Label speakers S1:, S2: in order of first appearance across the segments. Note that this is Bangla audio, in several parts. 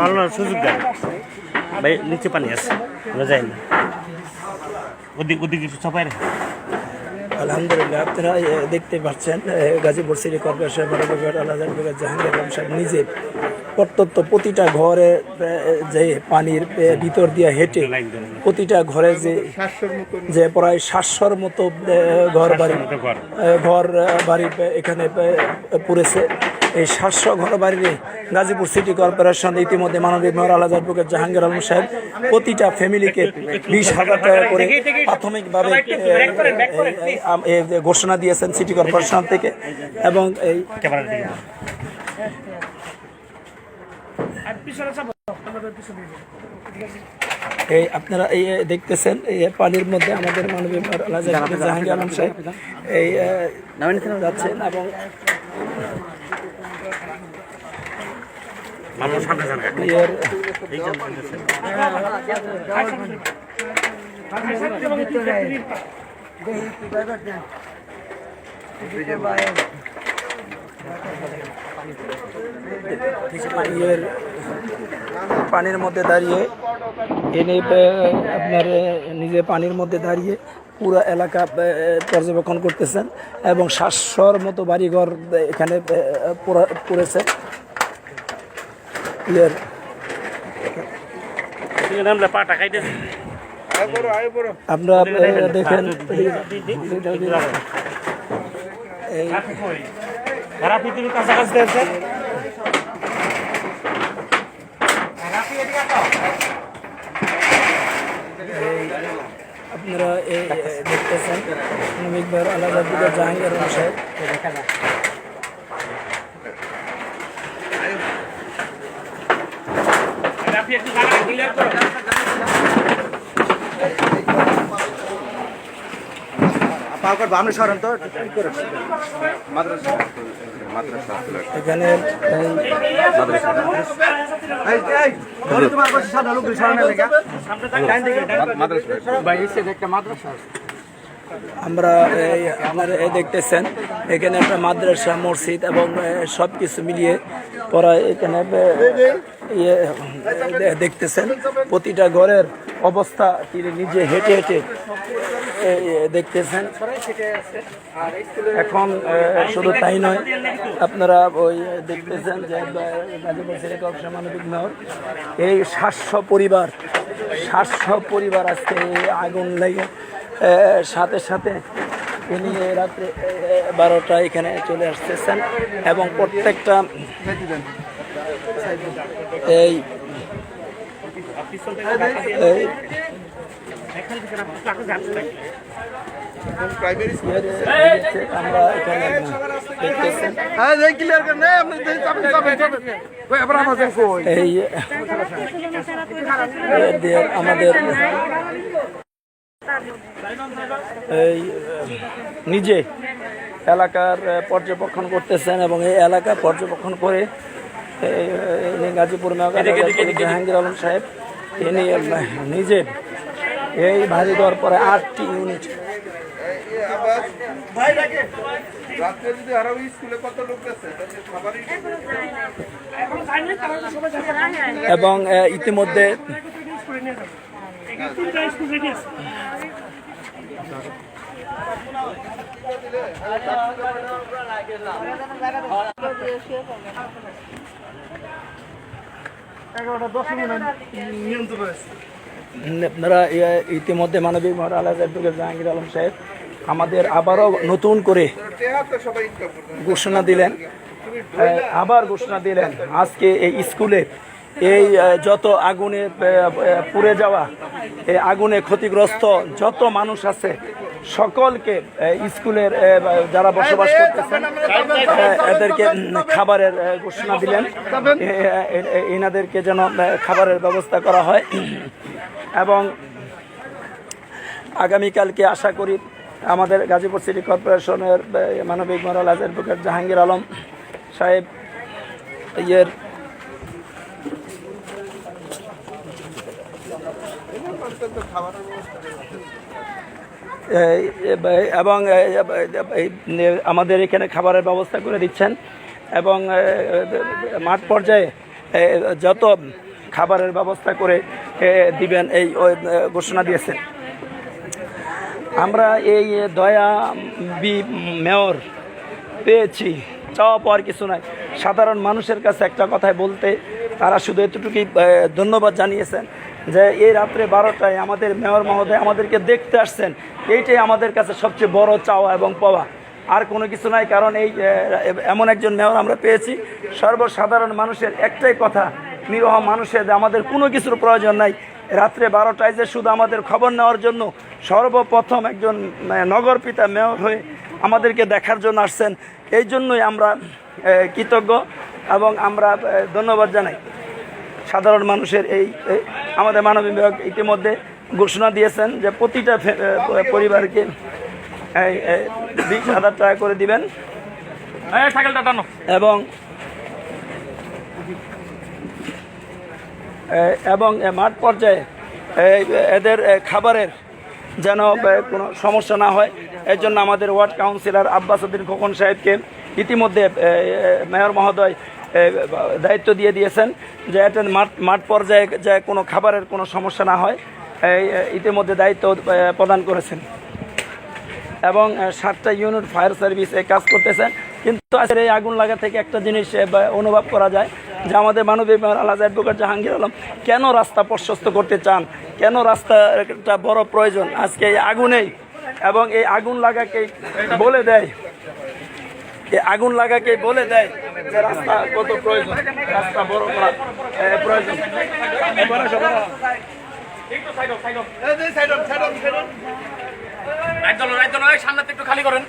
S1: পালানোর সুযোগ দেন। ভাই নিচে পানি আছে আমরা যাই না। ওদিক ওদিক একটু চাপাই
S2: আলহামদুলিল্লাহ আপনারা দেখতে পাচ্ছেন গাজীপুর সিটি কর্পোরেশন মানবিক আলাদা জাহাঙ্গীর আলম সাহেব নিজে প্রত্যন্ত প্রতিটা ঘরে যে পানির ভিতর দিয়ে হেঁটে প্রতিটা ঘরে যে যে প্রায় সাতশোর মতো ঘর। বাড়ি
S1: ঘর।
S2: বাড়ি এখানে পড়েছে এই সাতশো ঘর বাড়িতে গাজীপুর সিটি কর্পোরেশন ইতিমধ্যে মানবিক মেয়র আলাদা অ্যাডভোকেট জাহাঙ্গীর আলম সাহেব প্রতিটা ফ্যামিলিকে বিশ হাজার টাকা করে প্রাথমিকভাবে ঘোষণা দিয়েছেন সিটি কর্পোরেশন থেকে এবং এই এই আপনারা এই দেখতেছেন এই পানির মধ্যে আমাদের মাননীয় জাহাঙ্গীর আলম সাহেব এই যাচ্ছেন এবং
S1: মানুষ সামনে যান
S2: এর
S1: এই জন্য বলতেছেন।
S2: ইয়ের পানির মধ্যে দাঁড়িয়ে, এনে আপনার নিজে পানির মধ্যে দাঁড়িয়ে পুরো এলাকা পর্যবেক্ষণ করতেছেন এবং সাতশোর মতো বাড়িঘর এখানে পড়েছে ইয়ের
S1: আমরা
S2: দেখেন আপনারা দেখতেছেন। আলাদা দিকে জাহাঙ্গীর সাহেব
S3: বামনে সরান তো ঠিক করে মাদ্রাসা। মাদ্রাসা।
S2: এখানে
S3: মাদ্রাসা ভাই এসে একটা মাদ্রাসা
S2: আমরা আপনারা দেখতেছেন, এখানে একটা মাদ্রাসা, মসজিদ এবং সব কিছু মিলিয়ে পড়া এখানে ইয়ে দেখতেছেন, প্রতিটা ঘরের অবস্থা তিনি নিজে হেঁটে হেঁটে দেখতেছেন। এখন শুধু তাই নয়, আপনারা ওই দেখতেছেন যে এই সাতশো পরিবার সাতশো পরিবার আজকে আগুন লেগে সাথে সাথে তিনি রাত্রে বারোটা এখানে চলে আসতেছেন এবং প্রত্যেকটা এই আমরা এখানে
S3: হ্যাঁ এই আমাদের
S2: এই নিজে এলাকার পর্যবেক্ষণ করতেছেন এবং এই এলাকা পর্যবেক্ষণ করে এই, গাজীপুর মেয়র জাহাঙ্গীর আলম সাহেব তিনি নিজে এই ভারী দেওয়ার পরে আটটি ইউনিট এবং ইতিমধ্যে আপনারা ইতিমধ্যে মানবিক মহর আলাদ অ্যাডভোকেট জাহাঙ্গীর আলম সাহেব আমাদের আবারও নতুন করে ঘোষণা দিলেন। আবার ঘোষণা দিলেন। আজকে এই স্কুলে এই যত আগুনে পুড়ে যাওয়া এই আগুনে ক্ষতিগ্রস্ত যত মানুষ আছে সকলকে স্কুলের যারা বসবাস করতেছেন এদেরকে খাবারের ঘোষণা দিলেন। এনাদেরকে যেন খাবারের ব্যবস্থা করা হয়। এবং আগামীকালকে আশা করি আমাদের গাজীপুর সিটি কর্পোরেশনের মানবিক মরাল অ্যাডভোকেট জাহাঙ্গীর আলম সাহেব ইয়ের এই, এ- এবং আমাদের এখানে খাবারের ব্যবস্থা করে দিচ্ছেন। এবং মাঠ পর্যায়ে যত খাবারের ব্যবস্থা করে দিবেন, এই ঘোষণা দিয়েছেন। আমরা এই দয়া বি মেয়র পেয়েছি। চাওয়া পাওয়ার কিছু নাই। সাধারণ মানুষের কাছে একটা কথাই বলতে, তারা শুধু এতটুকুই ধন্যবাদ জানিয়েছেন। যে এই রাত্রে বারোটায় আমাদের মেয়র মহোদয় আমাদেরকে দেখতে আসছেন, এইটাই আমাদের কাছে সবচেয়ে বড় চাওয়া এবং পাওয়া। আর কোনো কিছু নাই, কারণ এই এমন একজন মেয়র আমরা পেয়েছি। সর্বসাধারণ মানুষের একটাই কথা, নিরহ মানুষের আমাদের কোনো কিছুর প্রয়োজন নাই। রাত্রে বারোটায় যে শুধু আমাদের খবর নেওয়ার জন্য সর্বপ্রথম একজন নগর পিতা মেয়র হয়ে আমাদেরকে দেখার জন্য আসছেন। এই জন্যই আমরা কৃতজ্ঞ এবং আমরা ধন্যবাদ জানাই। সাধারণ মানুষের এই আমাদের মাননীয় বিভাগ ইতিমধ্যে ঘোষণা দিয়েছেন যে প্রতিটা পরিবারকে বিশ হাজার টাকা করে দিবেন। এবং এবং মাঠ পর্যায়ে এদের খাবারের যেন কোনো সমস্যা না হয় এর জন্য আমাদের ওয়ার্ড কাউন্সিলর আব্বাস উদ্দিন খোকন সাহেবকে ইতিমধ্যে মেয়র মহোদয় দায়িত্ব দিয়ে দিয়েছেন যে এটা মাঠ মাঠ পর্যায়ে যে কোনো খাবারের কোনো সমস্যা না হয় ইতিমধ্যে দায়িত্ব প্রদান করেছেন। এবং সাতটা ইউনিট ফায়ার সার্ভিস কাজ করতেছেন। কিন্তু আজকের এই আগুন লাগা থেকে একটা জিনিস অনুভব করা যায় যে আমাদের মানবিক আলাদা অ্যাডভোকেট জাহাঙ্গীর আলম কেন রাস্তা প্রশস্ত করতে চান? কেন রাস্তাটা বড় প্রয়োজন? আজকে এই আগুনেই এবং এই আগুন লাগাকে বলে দেয়। আগুন লাগাকে বলে দেয় যে রাস্তা কত প্রয়োজন, রাস্তা বড় করা প্রয়োজন।
S3: একটু খালি করেন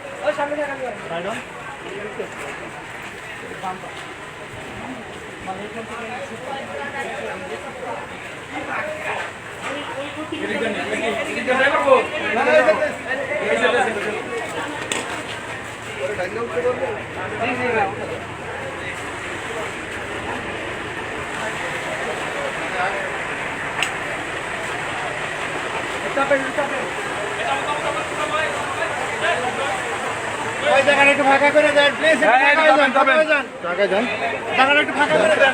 S4: একটু ফাঁকা করে দেন প্লিজ
S3: হ্যাঁ, হ্যাঁ।
S4: জায়গায় যান জায়গাটা একটু ফাঁকা করে দেন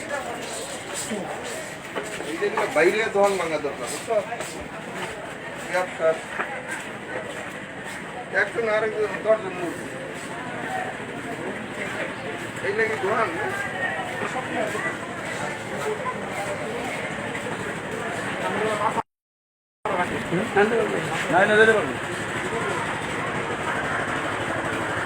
S5: বাইরে ধন ভাঙা দরকার বুঝছ ব্যবসা একজন আরেকজন দশজন মুরগি এই নাকি দোকান না?
S3: না যেতে পারব